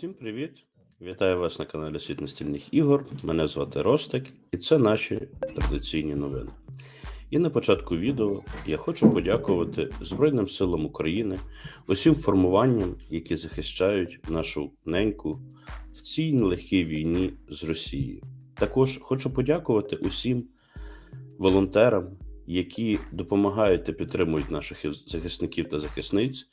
Всім привіт! Вітаю вас на каналі Світ настільних ігор. Мене звати Ростик, і це наші традиційні новини. І на початку відео я хочу подякувати Збройним силам України, усім формуванням, які захищають нашу неньку в цій нелегкій війні з Росією. Також хочу подякувати усім волонтерам, які допомагають та підтримують наших захисників та захисниць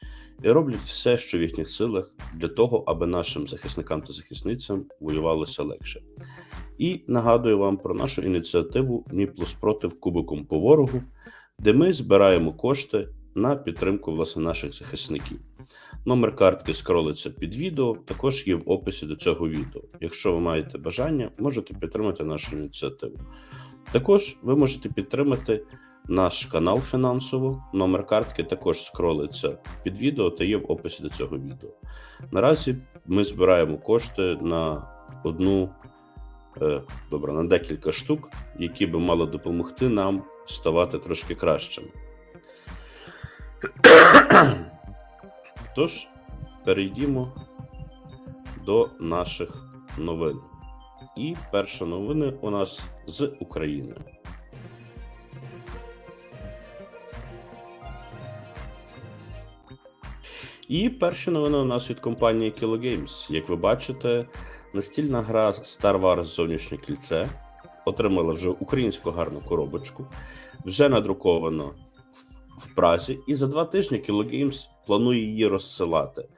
і роблять все, що в їхніх силах, для того, аби нашим захисникам та захисницям воювалося легше. І нагадую вам про нашу ініціативу Мі плюс против кубиком по ворогу, де ми збираємо кошти на підтримку власне наших захисників. Номер картки скролиться під відео, також є в описі до цього відео. Якщо ви маєте бажання, можете підтримати нашу ініціативу. Також ви можете підтримати наш канал фінансово. Номер картки також скролиться під відео та є в описі до цього відео. Наразі ми збираємо кошти на одну, е, добре, на декілька штук, які би мали допомогти нам ставати трошки кращими. Тож, перейдімо до наших новин. І перша новина у нас з України. І перші новини у нас від компанії Kilo Games. Як ви бачите, настільна гра Star Wars Зовнішнє кільце отримала вже українську гарну коробочку, вже надруковано в Празі, і за два тижні Kilo Games планує її розсилати.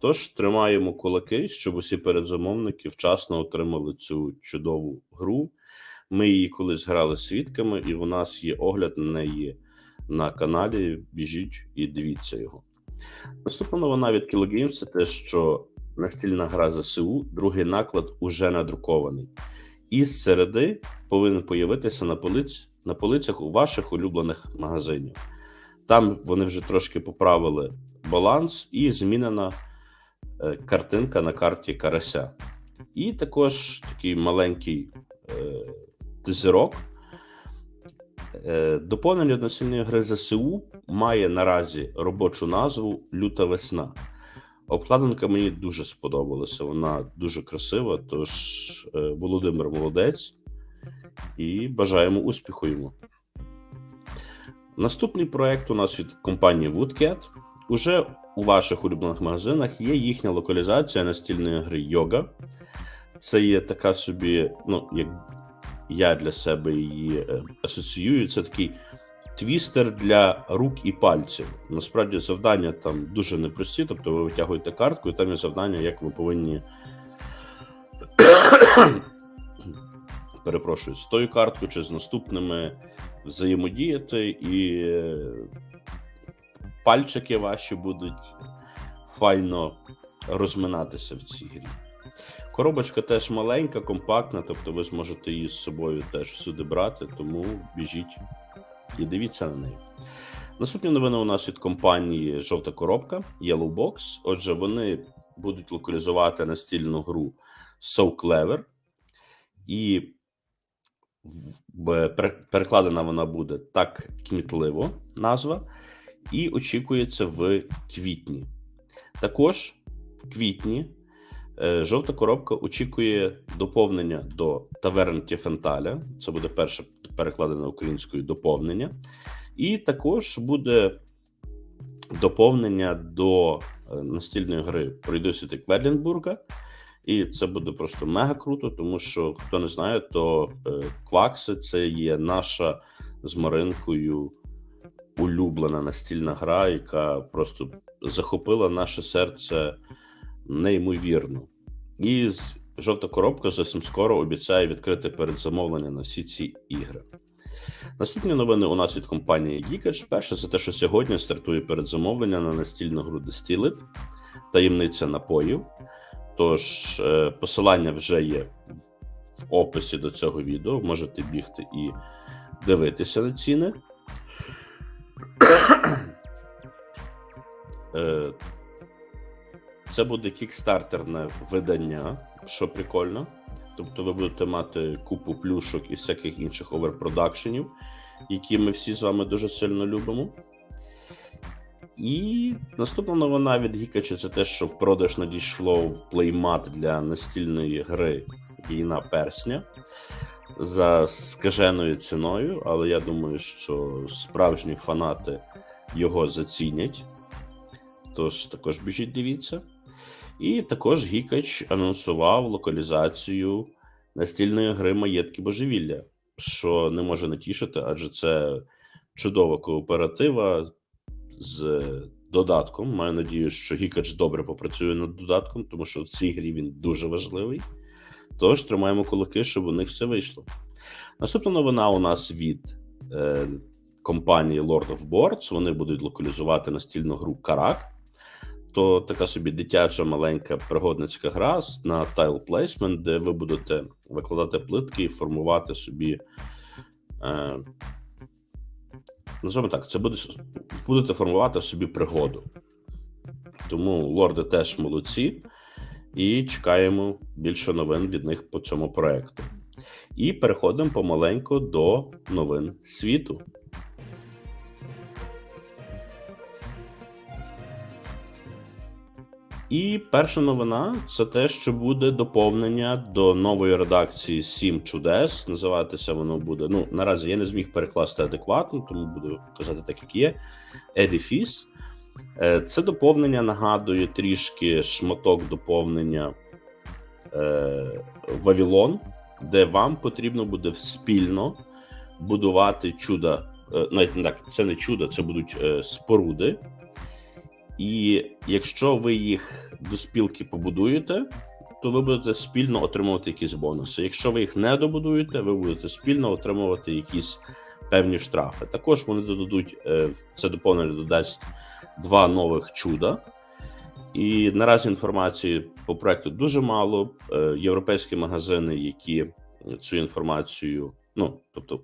Тож тримаємо кулаки, щоб усі передзамовники вчасно отримали цю чудову гру. Ми її колись грали свідками, і у нас є огляд на неї на каналі. Біжіть і дивіться його. Наступна новина від Games це те, що настільна гра ЗСУ, другий наклад уже надрукований. І з середи повинен появитися на, полиць, на полицях у ваших улюблених магазинів. Там вони вже трошки поправили баланс і змінена е, картинка на карті Карася. І також такий маленький е, тизерок. Доповнення односильної гри ЗСУ має наразі робочу назву Люта весна. Обкладинка мені дуже сподобалася. Вона дуже красива. Тож е, Володимир молодець і бажаємо успіху йому. Наступний проект у нас від компанії Woodcat. Уже у ваших улюблених магазинах є їхня локалізація настільної гри Йога. Це є така собі, ну, як я для себе її е, асоціюю. Це такий твістер для рук і пальців. Насправді завдання там дуже непрості, тобто ви витягуєте картку, і там є завдання, як ви повинні. Перепрошую, з тою карткою чи з наступними взаємодіяти, і е, пальчики ваші будуть файно розминатися в цій грі. Коробочка теж маленька, компактна, тобто ви зможете її з собою теж всюди брати, тому біжіть і дивіться на неї. Наступні новини у нас від компанії Жовта коробка Yellow Box. Отже, вони будуть локалізувати настільну гру So Clever, і перекладена вона буде так кмітливо назва, і очікується в квітні. Також в квітні е, жовта коробка очікує доповнення до таверн Тіфенталя. Це буде перше перекладене українською доповнення. І також буде доповнення до е, настільної гри Пройдуся Кведлінбурга. І це буде просто мега круто, тому що хто не знає, то е, Квакси це є наша з Маринкою улюблена настільна гра, яка просто захопила наше серце неймовірно. І жовта коробка зовсім скоро обіцяє відкрити передзамовлення на всі ці ігри. Наступні новини у нас від компанії Geekage. Перше, це те, що сьогодні стартує передзамовлення на настільну гру Distilled, таємниця напоїв. Тож е, посилання вже є в описі до цього відео. Можете бігти і дивитися на ціни. Це буде кікстартерне видання, що прикольно. Тобто ви будете мати купу плюшок і всяких інших оверпродакшенів, які ми всі з вами дуже сильно любимо. І наступна новина від Гікача це те, що в продаж надійшло в плеймат для настільної гри Війна Персня за скаженою ціною, але я думаю, що справжні фанати його зацінять. Тож також біжіть, дивіться. І також Гікач анонсував локалізацію настільної гри Маєтки Божевілля, що не може не тішити, адже це чудова кооператива з додатком. Маю надію, що Гікач добре попрацює над додатком, тому що в цій грі він дуже важливий. Тож тримаємо кулаки, щоб у них все вийшло. Наступна новина у нас від е, компанії Lord of Boards. Вони будуть локалізувати настільну гру Карак. То така собі дитяча маленька пригодницька гра на тайл плейсмент, де ви будете викладати плитки і формувати собі. Е, Називаємо так, це буде, будете формувати собі пригоду. Тому лорди теж молодці, і чекаємо більше новин від них по цьому проекту. І переходимо помаленьку до новин світу. І перша новина це те, що буде доповнення до нової редакції Сім чудес. Називатися воно буде. Ну наразі я не зміг перекласти адекватно, тому буду казати так, як є. Едіфіс. Це доповнення нагадує трішки шматок доповнення е, Вавілон, де вам потрібно буде спільно будувати чуда. Е, навіть не так, це не чудо, це будуть е, споруди. І якщо ви їх до спілки побудуєте, то ви будете спільно отримувати якісь бонуси. Якщо ви їх не добудуєте, ви будете спільно отримувати якісь певні штрафи. Також вони додадуть е, це доповнення додасть два нових чуда. І наразі інформації по проекту дуже мало. Е, Європейські магазини, які цю інформацію, ну тобто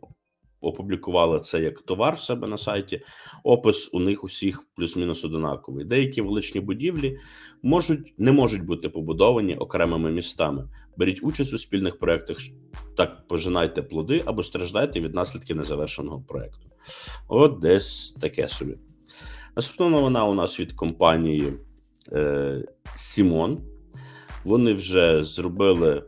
опублікували це як товар в себе на сайті. Опис у них усіх плюс-мінус одинаковий. Деякі величні будівлі можуть не можуть бути побудовані окремими містами. Беріть участь у спільних проєктах, так пожинайте плоди або страждайте від наслідків незавершеного проєкту. От десь таке собі. Наступна новина у нас від компанії е. Вони вже зробили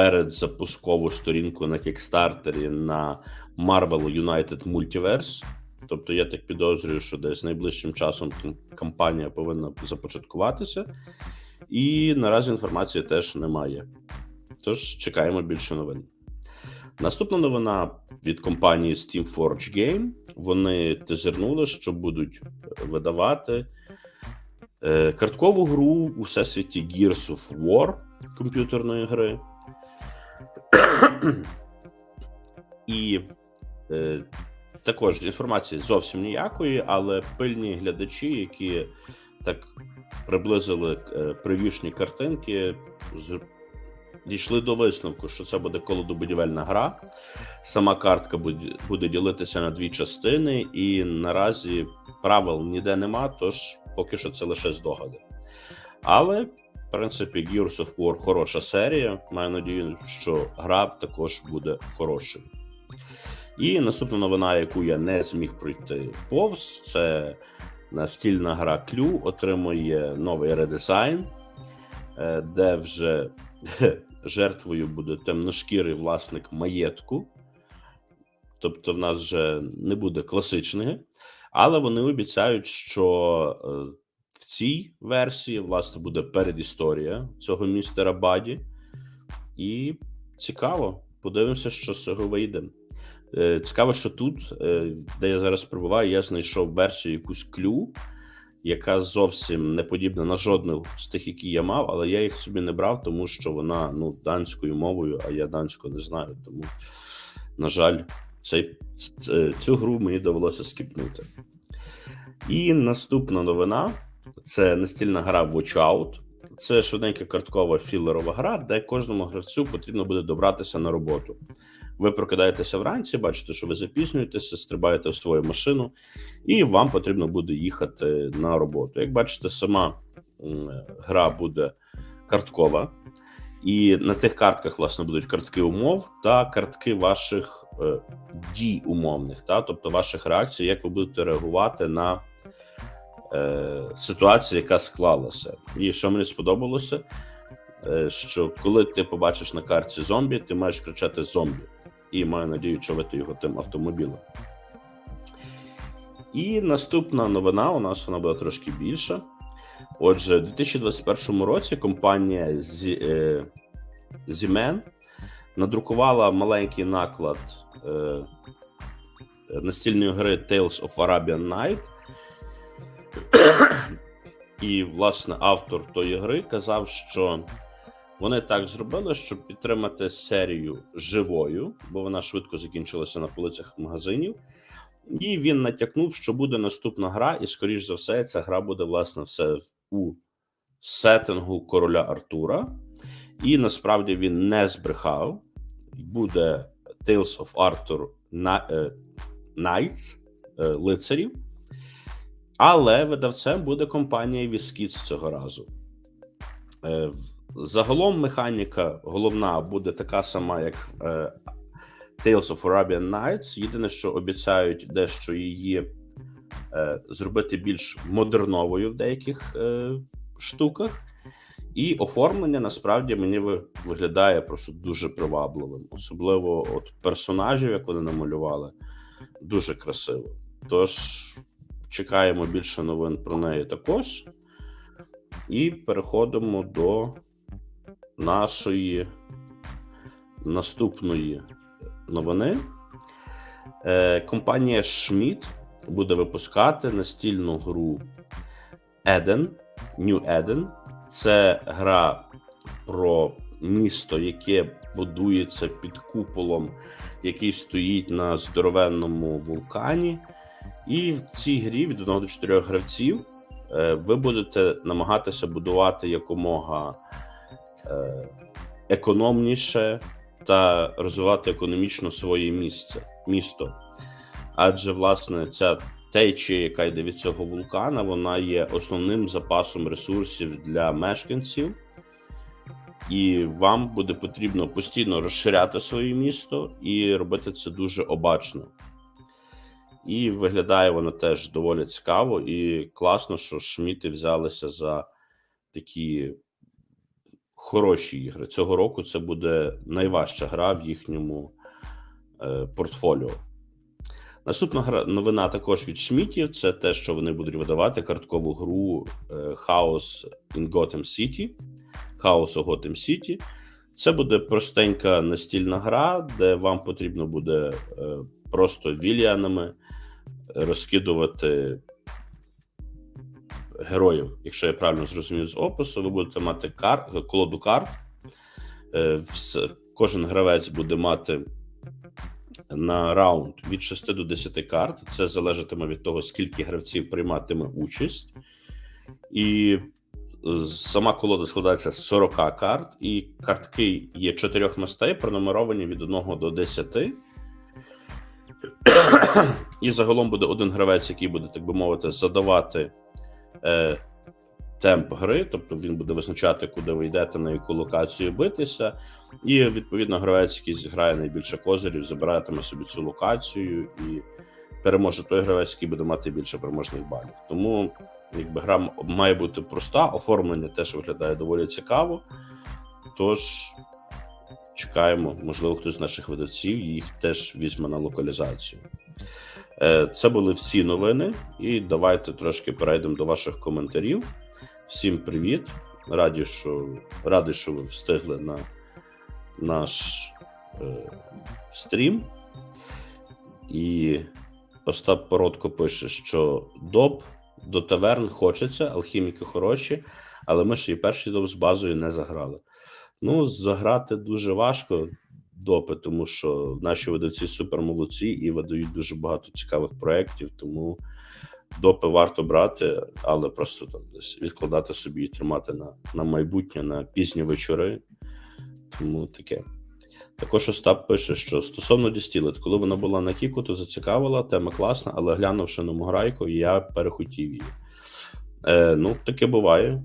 передзапускову сторінку на кікстартері на Marvel United Multiverse. Тобто, я так підозрюю, що десь найближчим часом кампанія повинна започаткуватися, і наразі інформації теж немає. Тож чекаємо більше новин. Наступна новина від компанії Steamforge Game. Вони тизернули, що будуть видавати е, карткову гру у всесвіті Gears of War комп'ютерної гри. І е, також інформації зовсім ніякої, але пильні глядачі, які так приблизили е, прев'юшні картинки, з, дійшли до висновку, що це буде колодобудівельна гра. Сама картка буде, буде ділитися на дві частини, і наразі правил ніде нема, тож поки що це лише здогади. Але в принципі, Gears of War хороша серія. Маю надію, що гра також буде хорошою. І наступна новина, яку я не зміг пройти повз, це настільна гра Клю отримує новий редизайн, е, де вже жертвою буде темношкірий власник маєтку. Тобто, в нас вже не буде класичної, але вони обіцяють, що е, цій версії, власне, буде передісторія цього містера Баді. І цікаво, подивимося, що з цього вийде. Е, цікаво, що тут, е, де я зараз перебуваю, я знайшов версію якусь клю, яка зовсім не подібна на жодну з тих, які я мав, але я їх собі не брав, тому що вона ну, данською мовою, а я данську не знаю. Тому, на жаль, цей, цю гру мені довелося скіпнути. І наступна новина це настільна гра Watch Out. Це швиденька карткова філерова гра, де кожному гравцю потрібно буде добратися на роботу. Ви прокидаєтеся вранці, бачите, що ви запізнюєтеся, стрибаєте в свою машину, і вам потрібно буде їхати на роботу. Як бачите, сама гра буде карткова, і на тих картках, власне, будуть картки умов та картки ваших е, дій умовних, та тобто ваших реакцій, як ви будете реагувати на е, ситуації, яка склалася. І що мені сподобалося, е, що коли ти побачиш на карті зомбі, ти маєш кричати зомбі. І маю надію човити його тим автомобілем. І наступна новина у нас вона буде трошки більша. Отже, у 2021 році компанія Зі, е, надрукувала маленький наклад е, настільної гри Tales of Arabian Night. І, власне, автор тої гри казав, що вони так зробили, щоб підтримати серію живою, бо вона швидко закінчилася на полицях магазинів. І він натякнув, що буде наступна гра, і, скоріш за все, ця гра буде, власне, все у сеттингу короля Артура. І насправді він не збрехав. Буде Tales of Arthur е, Knights, е, лицарів. Але видавцем буде компанія Viskids цього разу. Е, Загалом механіка головна буде така сама, як е, Tales of Arabian Nights. Єдине, що обіцяють дещо її е, зробити більш модерновою в деяких штуках. І оформлення насправді мені виглядає просто дуже привабливим. Особливо от персонажів, як вони намалювали, дуже красиво. Тож чекаємо більше новин про неї також. І переходимо до нашої наступної новини. Е, компанія Schmidt буде випускати настільну гру Eden, New Eden. Це гра про місто, яке будується під куполом, який стоїть на здоровенному вулкані. І в цій грі від 1 до 4 гравців е, ви будете намагатися будувати якомога е, економніше та розвивати економічно своє місце, місто. Адже, власне, ця течія, яка йде від цього вулкана, вона є основним запасом ресурсів для мешканців, і вам буде потрібно постійно розширяти своє місто і робити це дуже обачно. І виглядає воно теж доволі цікаво, і класно, що шміти взялися за такі хороші ігри. Цього року це буде найважча гра в їхньому е, портфоліо. Наступна гра новина також від Шмітів. Це те, що вони будуть видавати карткову гру е, Chaos in Gotham City. Chaos у Gotham City. Це буде простенька настільна гра, де вам потрібно буде е, просто віліанами розкидувати героїв. Якщо я правильно зрозумів з опису, ви будете мати кар... колоду карт. Е, Кожен гравець буде мати на раунд від 6 до 10 карт. Це залежатиме від того, скільки гравців прийматиме участь. І е, сама колода складається з 40 карт, і картки є 4 мастей, пронумеровані від 1 до 10. І загалом буде один гравець, який буде, так би мовити, задавати е, темп гри, тобто він буде визначати, куди ви йдете, на яку локацію битися. І відповідно гравець, який зіграє найбільше козирів, забиратиме собі цю локацію і переможе той гравець, який буде мати більше переможних балів. Тому якби гра має бути проста, оформлення теж виглядає доволі цікаво. Тож чекаємо, можливо, хтось з наших видавців їх теж візьме на локалізацію. Е, Це були всі новини, і давайте трошки перейдемо до ваших коментарів. Всім привіт! Раді, що радий, що ви встигли на наш е, стрім. І Остап Породко пише, що доп до таверн хочеться, алхіміки хороші, але ми ще і перший доп з базою не заграли. Ну, заграти дуже важко допи, тому що наші видавці супер молодці і видають дуже багато цікавих проєктів, тому допи варто брати, але просто там десь відкладати собі і тримати на, на майбутнє, на пізні вечори. Тому таке. Також Остап пише, що стосовно Дістілет, коли вона була на Кіку, то зацікавила, тема класна, але глянувши на Мограйку, я перехотів її. Е, ну, таке буває.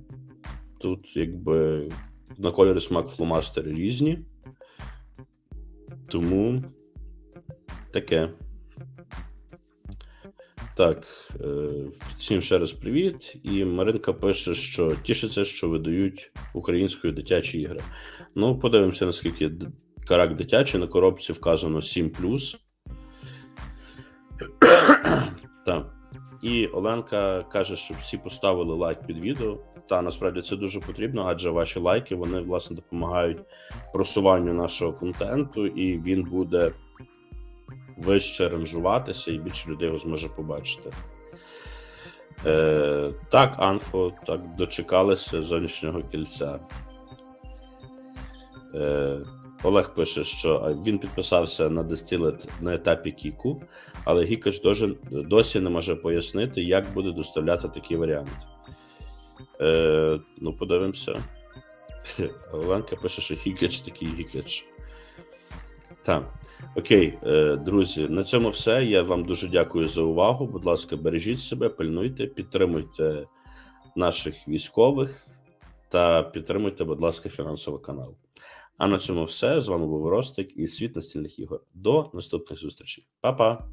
Тут, якби, на кольорі смак фломастери різні. Тому таке. Так, е, всім ще раз привіт. І Маринка пише, що тішиться, що видають українською дитячі ігри. Ну, подивимося, наскільки карак дитячий на коробці вказано 7 Так. І Оленка каже, щоб всі поставили лайк під відео. Та насправді це дуже потрібно, адже ваші лайки вони власне допомагають просуванню нашого контенту, і він буде вище ранжуватися, і більше людей його зможе побачити. Е, так, Анфо, так, дочекалися зовнішнього кільця. Е, Олег пише, що він підписався на дистилет на етапі Кіку, але Гікач досі, не може пояснити, як буде доставляти такий варіант. Е, ну, подивимося. Оленка пише, що Гікач такий Гікач. Так. Окей, е, друзі, на цьому все. Я вам дуже дякую за увагу. Будь ласка, бережіть себе, пильнуйте, підтримуйте наших військових та підтримуйте, будь ласка, фінансовий канал. А на цьому все. З вами був Ростик і світ настільних ігор. До наступних зустрічей. Па-па!